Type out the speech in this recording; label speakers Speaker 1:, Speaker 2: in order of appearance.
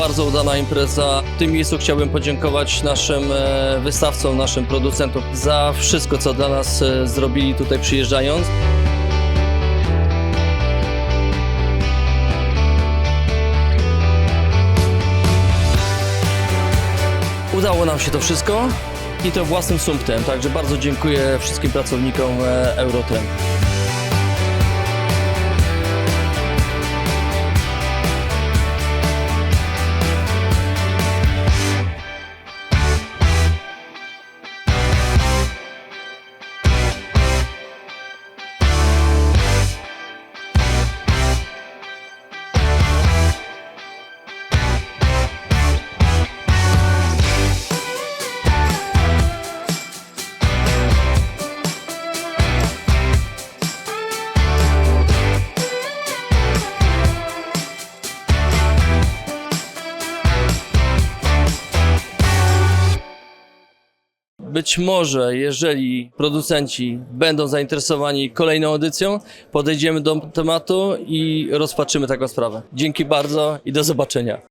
Speaker 1: bardzo udana impreza. W tym miejscu chciałbym podziękować naszym e, wystawcom, naszym producentom za wszystko, co dla nas e, zrobili tutaj przyjeżdżając. Udało nam się to wszystko i to własnym sumptem, także bardzo dziękuję wszystkim pracownikom e, Być może, jeżeli producenci będą zainteresowani kolejną edycją, podejdziemy do tematu i rozpatrzymy taką sprawę. Dzięki bardzo i do zobaczenia.